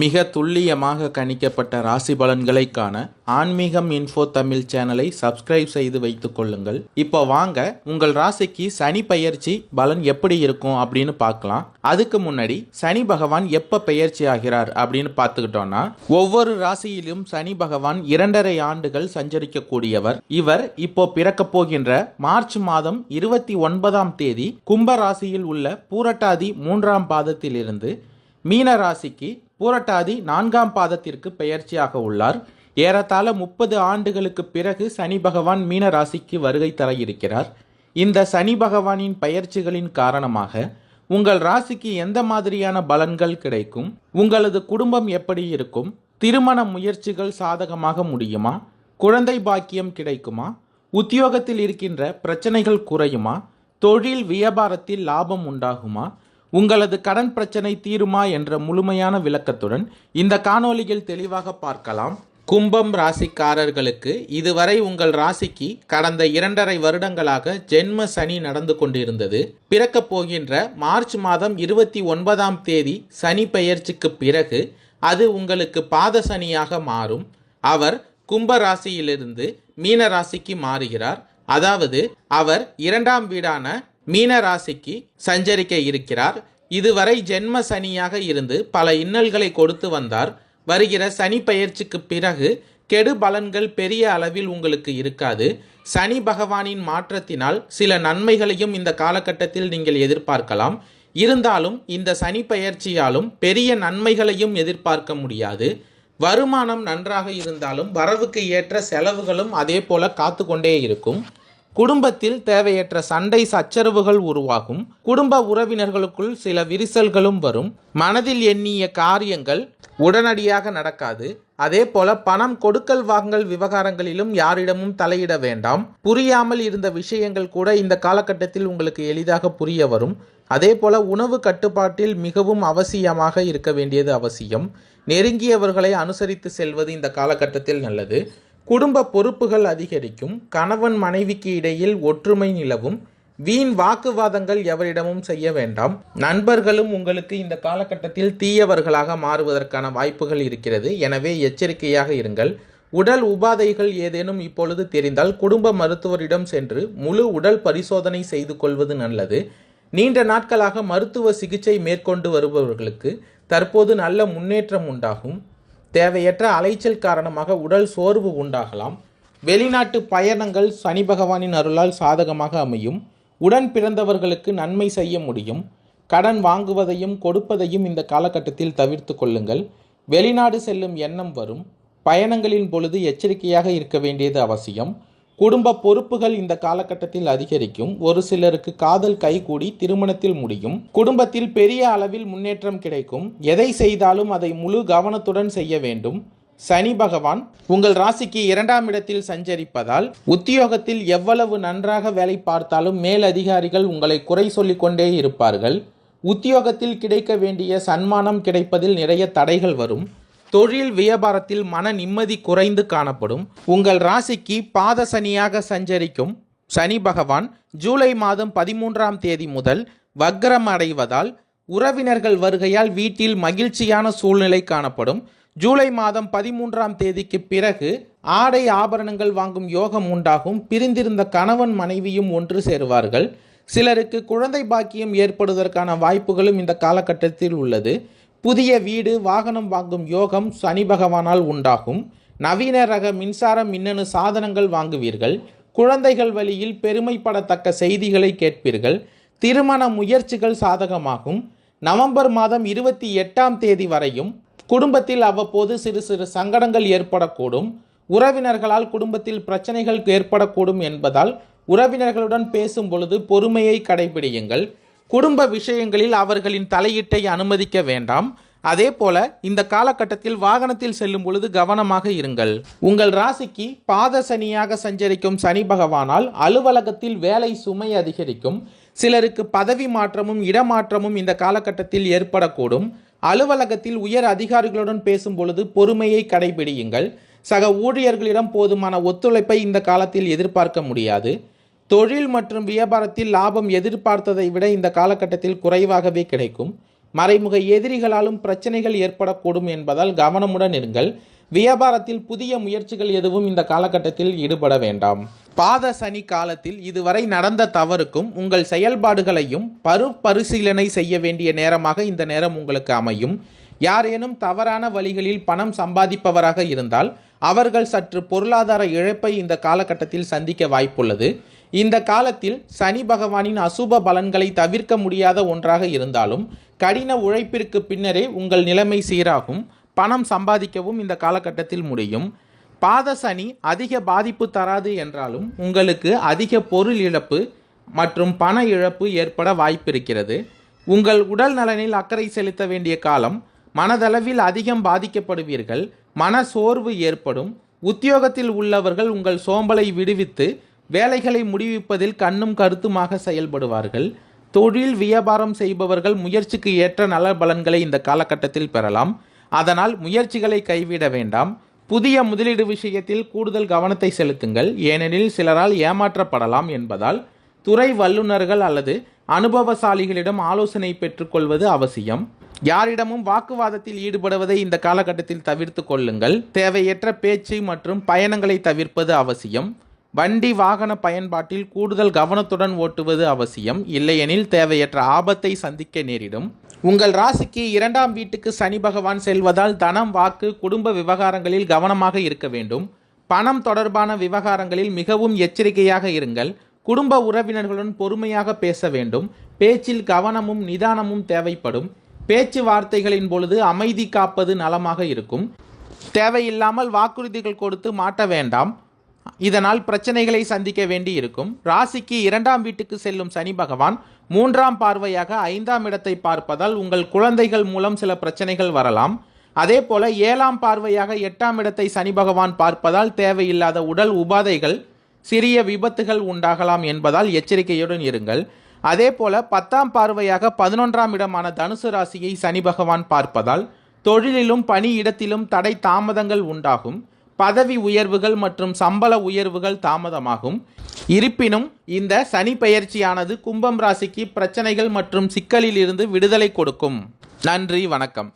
மிக துல்லியமாக கணிக்கப்பட்ட ராசி பலன்களை காண ஆன்மீகம் இன்ஃபோ தமிழ் சேனலை சப்ஸ்கிரைப் செய்து வைத்துக் கொள்ளுங்கள். இப்போ வாங்க உங்கள் ராசிக்கு சனி பெயர்ச்சி பலன் எப்படி இருக்கும் அப்படின்னு பார்க்கலாம். அதுக்கு முன்னாடி சனி பகவான் எப்ப பெயர்ச்சி ஆகிறார் அப்படின்னு பார்த்துக்கிட்டோம்னா ஒவ்வொரு ராசியிலும் சனி பகவான் இரண்டரை ஆண்டுகள் சஞ்சரிக்கக்கூடியவர். இவர் இப்போ பிறக்க போகின்ற மார்ச் மாதம் இருபத்தி ஒன்பதாம் தேதி கும்ப ராசியில் உள்ள பூரட்டாதி மூன்றாம் பாதத்திலிருந்து மீன ராசிக்கு பூரட்டாதி நான்காம் பாதத்திற்கு பெயர்ச்சியாக உள்ளார். ஏறத்தாழ முப்பது ஆண்டுகளுக்கு பிறகு சனி பகவான் மீன ராசிக்கு வருகை தர இருக்கிறார். இந்த சனி பகவானின் பயிற்சிகளின் காரணமாக உங்கள் ராசிக்கு எந்த மாதிரியான பலன்கள் கிடைக்கும்? உங்களது குடும்பம் எப்படி இருக்கும்? திருமண முயற்சிகள் சாதகமாக முடியுமா? குழந்தை பாக்கியம் கிடைக்குமா? உத்தியோகத்தில் இருக்கின்ற பிரச்சனைகள் குறையுமா? தொழில் வியாபாரத்தில் லாபம் உண்டாகுமா? உங்களது கடன் பிரச்சனை தீருமா என்ற முழுமையான விளக்கத்துடன் இந்த காணொளியில் தெளிவாக பார்க்கலாம். கும்பம் ராசிக்காரர்களுக்கு இதுவரை உங்கள் ராசிக்கு கடந்த இரண்டரை வருடங்களாக ஜென்ம சனி நடந்து கொண்டிருந்தது. பிறக்கப் போகின்ற மார்ச் மாதம் இருபத்தி ஒன்பதாம் தேதி சனி பெயர்ச்சிக்கு பிறகு அது உங்களுக்கு பாத சனியாக மாறும். அவர் கும்ப ராசியிலிருந்து மீன ராசிக்கு மாறுகிறார். அதாவது அவர் இரண்டாம் வீடான மீன ராசிக்கு சஞ்சரிக்க இருக்கிறார். இதுவரை ஜென்ம சனியாக இருந்து பல இன்னல்களை கொடுத்து வந்தார். வருகிற சனி பயிற்சிக்கு பிறகு கெடு பலன்கள் பெரிய அளவில் உங்களுக்கு இருக்காது. சனி பகவானின் மாற்றத்தினால் சில நன்மைகளையும் இந்த காலகட்டத்தில் நீங்கள் எதிர்பார்க்கலாம். இருந்தாலும் இந்த சனி பயிற்சியாலும் பெரிய நன்மைகளையும் எதிர்பார்க்க முடியாது. வருமானம் நன்றாக இருந்தாலும் வரவுக்கு ஏற்ற செலவுகளும் அதே போல காத்து கொண்டே இருக்கும். குடும்பத்தில் தேவையற்ற சண்டை சச்சரவுகள் உருவாகும். குடும்ப உறவினர்களுக்குள் சில விரிசல்களும் வரும். மனதில் எண்ணிய காரியங்கள் உடனடியாக நடக்காது. அதே போல பணம் கொடுக்கல் வாங்கல் விவகாரங்களிலும் யாரிடமும் தலையிட வேண்டாம். புரியாமல் இருந்த விஷயங்கள் கூட இந்த காலகட்டத்தில் உங்களுக்கு எளிதாக புரிய வரும். அதே போல உணவு கட்டுப்பாட்டில் மிகவும் அவசியமாக இருக்க வேண்டியது அவசியம். நெருங்கியவர்களை அனுசரித்து செல்வது இந்த காலகட்டத்தில் நல்லது. குடும்ப பொறுப்புகள் அதிகரிக்கும் கணவன் மனைவிக்கு இடையில் ஒற்றுமை நிலவும் வீண் வாக்குவாதங்கள் எவரிடமும் செய்ய வேண்டாம். நண்பர்களும் உங்களுக்கு இந்த காலகட்டத்தில் தீயவர்களாக மாறுவதற்கான வாய்ப்புகள் இருக்கிறது. எனவே எச்சரிக்கையாக இருங்கள். உடல் உபாதைகள் ஏதேனும் இப்பொழுது தெரிந்தால் குடும்ப மருத்துவரிடம் சென்று முழு உடல் பரிசோதனை செய்து கொள்வது நல்லது. நீண்ட நாட்களாக மருத்துவ சிகிச்சை மேற்கொண்டு வருபவர்களுக்கு தற்போது நல்ல முன்னேற்றம் உண்டாகும். தேவையற்ற அலைச்சல் காரணமாக உடல் சோர்வு உண்டாகலாம். வெளிநாட்டு பயணங்கள் சனி பகவானின் அருளால் சாதகமாக அமையும். உடன் பிறந்தவர்களுக்கு நன்மை செய்ய முடியும். கடன் வாங்குவதையும் கொடுப்பதையும் இந்த காலகட்டத்தில் தவிர்த்து கொள்ளுங்கள். வெளிநாடு செல்லும் எண்ணம் வரும். பயணங்களின் பொழுது எச்சரிக்கையாக இருக்க வேண்டியது அவசியம். குடும்ப பொறுப்புகள் இந்த காலகட்டத்தில் அதிகரிக்கும். ஒரு சிலருக்கு காதல் கைகூடி திருமணத்தில் முடியும். குடும்பத்தில் பெரிய அளவில் முன்னேற்றம் கிடைக்கும். எதை செய்தாலும் அதை முழு கவனத்துடன் செய்ய வேண்டும். சனி பகவான் உங்கள் ராசிக்கு இரண்டாம் இடத்தில் சஞ்சரிப்பதால் உத்தியோகத்தில் எவ்வளவு நன்றாக வேலை பார்த்தாலும் மேல் அதிகாரிகள் உங்களை குறை சொல்லிக்கொண்டே இருப்பார்கள். உத்தியோகத்தில் கிடைக்க வேண்டிய சன்மானம் கிடைப்பதில் நிறைய தடைகள் வரும். தொழில் வியாபாரத்தில் மன நிம்மதி குறைந்து காணப்படும். உங்கள் ராசிக்கு பாத சனியாக சஞ்சரிக்கும் சனி பகவான் ஜூலை மாதம் பதிமூன்றாம் தேதி முதல் வக்ரம் அடைவதால் உறவினர்கள் வருகையால் வீட்டில் மகிழ்ச்சியான சூழ்நிலை காணப்படும். ஜூலை மாதம் பதிமூன்றாம் தேதிக்கு பிறகு ஆடை ஆபரணங்கள் வாங்கும் யோகம் உண்டாகும். பிரிந்திருந்த கணவன் மனைவியும் ஒன்று சேருவார்கள். சிலருக்கு குழந்தை பாக்கியம் ஏற்படுவதற்கான வாய்ப்புகளும் இந்த காலகட்டத்தில் உள்ளது. புதிய வீடு வாகனம் வாங்கும் யோகம் சனி பகவானால் உண்டாகும். நவீன ரக மின்சார மின்னணு சாதனங்கள் வாங்குவீர்கள். குழந்தைகள் வழியில் பெருமைப்படத்தக்க செய்திகளை கேட்பீர்கள். திருமண முயற்சிகள் சாதகமாகும். நவம்பர் மாதம் இருபத்தி எட்டாம் தேதி வரையும் குடும்பத்தில் அவ்வப்போது சிறு சிறு சங்கடங்கள் ஏற்படக்கூடும். உறவினர்களால் குடும்பத்தில் பிரச்சனைகள் ஏற்படக்கூடும் என்பதால் உறவினர்களுடன் பேசும் பொழுது பொறுமையை கடைபிடியுங்கள். குடும்ப விஷயங்களில் அவர்களின் தலையீட்டை அனுமதிக்க வேண்டாம். அதே போல இந்த காலகட்டத்தில் வாகனத்தில் செல்லும் பொழுது கவனமாக இருங்கள். உங்கள் ராசிக்கு பாத சனியாக சஞ்சரிக்கும் சனி பகவானால் அலுவலகத்தில் வேலை சுமை அதிகரிக்கும். சிலருக்கு பதவி மாற்றமும் இடமாற்றமும் இந்த காலகட்டத்தில் ஏற்படக்கூடும். அலுவலகத்தில் உயர் அதிகாரிகளுடன் பேசும் பொழுது பொறுமையை கடைபிடியுங்கள். சக ஊழியர்களிடம் போதுமான ஒத்துழைப்பை இந்த காலத்தில் எதிர்பார்க்க முடியாது. தொழில் மற்றும் வியாபாரத்தில் லாபம் எதிர்பார்த்ததை விட இந்த காலகட்டத்தில் குறைவாகவே கிடைக்கும். மறைமுக எதிரிகளாலும் பிரச்சனைகள் ஏற்படக்கூடும் என்பதால் கவனமுடன் இருங்கள். வியாபாரத்தில் புதிய முயற்சிகள் எதுவும் இந்த காலகட்டத்தில் ஈடுபட வேண்டாம். பாத சனி காலத்தில் இதுவரை நடந்த தவறுக்கும் உங்கள் செயல்பாடுகளையும் பரு பரிசீலனை செய்ய வேண்டிய நேரமாக இந்த நேரம் உங்களுக்கு அமையும். யாரேனும் தவறான வழிகளில் பணம் சம்பாதிப்பவராக இருந்தால் அவர்கள் சற்று பொருளாதார இழப்பை இந்த காலகட்டத்தில் சந்திக்க வாய்ப்புள்ளது. இந்த காலத்தில் சனி பகவானின் அசுப பலன்களை தவிர்க்க முடியாத ஒன்றாக இருந்தாலும் கடின உழைப்பிற்கு பின்னரே உங்கள் நிலைமை சீராகும் பணம் சம்பாதிக்கவும் இந்த காலகட்டத்தில் முடியும். பாத சனி அதிக பாதிப்பு தராது என்றாலும் உங்களுக்கு அதிக பொருள் இழப்பு மற்றும் பண இழப்பு ஏற்பட வாய்ப்பிருக்கிறது. உங்கள் உடல் நலனில் அக்கறை செலுத்த வேண்டிய காலம் மனதளவில் அதிகம் பாதிக்கப்படுவீர்கள் மன சோர்வு ஏற்படும் உத்தியோகத்தில் உள்ளவர்கள் உங்கள் சோம்பலை விடுவித்து வேலைகளை முடிவிப்பதில் கண்ணும் கருத்துமாக செயல்படுவார்கள். தொழில் வியாபாரம் செய்பவர்கள் முயற்சிக்கு ஏற்ற நல பலன்களை இந்த காலகட்டத்தில் பெறலாம். அதனால் முயற்சிகளை கைவிட வேண்டாம். புதிய முதலீடு விஷயத்தில் கூடுதல் கவனத்தை செலுத்துங்கள். ஏனெனில் சிலரால் ஏமாற்றப்படலாம் என்பதால் துறை வல்லுநர்கள் அல்லது அனுபவசாலிகளிடம் ஆலோசனை பெற்றுக்கொள்வது அவசியம். யாரிடமும் வாக்குவாதத்தில் ஈடுபடுவதை இந்த காலகட்டத்தில் தவிர்த்து கொள்ளுங்கள். தேவையற்ற பேச்சு மற்றும் பயணங்களை தவிர்ப்பது அவசியம். வண்டி வாகன பயன்பாட்டில் கூடுதல் கவனத்துடன் ஓட்டுவது அவசியம். இல்லையெனில் தேவையற்ற ஆபத்தை சந்திக்க நேரிடும். உங்கள் ராசிக்கு இரண்டாம் வீட்டுக்கு சனி பகவான் செல்வதால் தனம் வாக்கு குடும்ப விவகாரங்களில் கவனமாக இருக்க வேண்டும். பணம் தொடர்பான விவகாரங்களில் மிகவும் எச்சரிக்கையாக இருங்கள். குடும்ப உறவினர்களுடன் பொறுமையாக பேச வேண்டும். பேச்சில் கவனமும் நிதானமும் தேவைப்படும். பேச்சுவார்த்தைகளின் பொழுது அமைதி காப்பது நலமாக இருக்கும். தேவையில்லாமல் வாக்குறுதிகள் கொடுத்து மாட்ட வேண்டாம். இதனால் பிரச்சனைகளை சந்திக்க வேண்டி இருக்கும் ராசிக்கு இரண்டாம் வீட்டுக்கு செல்லும் சனி பகவான் மூன்றாம் பார்வையாக ஐந்தாம் இடத்தை பார்ப்பதால் உங்கள் குழந்தைகள் மூலம் சில பிரச்சனைகள் வரலாம். அதே போல ஏழாம் பார்வையாக எட்டாம் இடத்தை சனி பகவான் பார்ப்பதால் தேவையில்லாத உடல் உபாதைகள் சிறிய விபத்துகள் உண்டாகலாம் என்பதால் எச்சரிக்கையுடன் இருங்கள். அதே போல பத்தாம் பார்வையாக பதினொன்றாம் இடமான தனுசு ராசியை சனி பகவான் பார்ப்பதால் தொழிலிலும் பணியிடத்திலும் தடை தாமதங்கள் உண்டாகும். பதவி உயர்வுகள் மற்றும் சம்பள உயர்வுகள் தாமதமாகும். இருப்பினும் இந்த சனி பெயர்ச்சியானது கும்பம் ராசிக்கு பிரச்சனைகள் மற்றும் சிக்கலில் இருந்து விடுதலை கொடுக்கும். நன்றி வணக்கம்.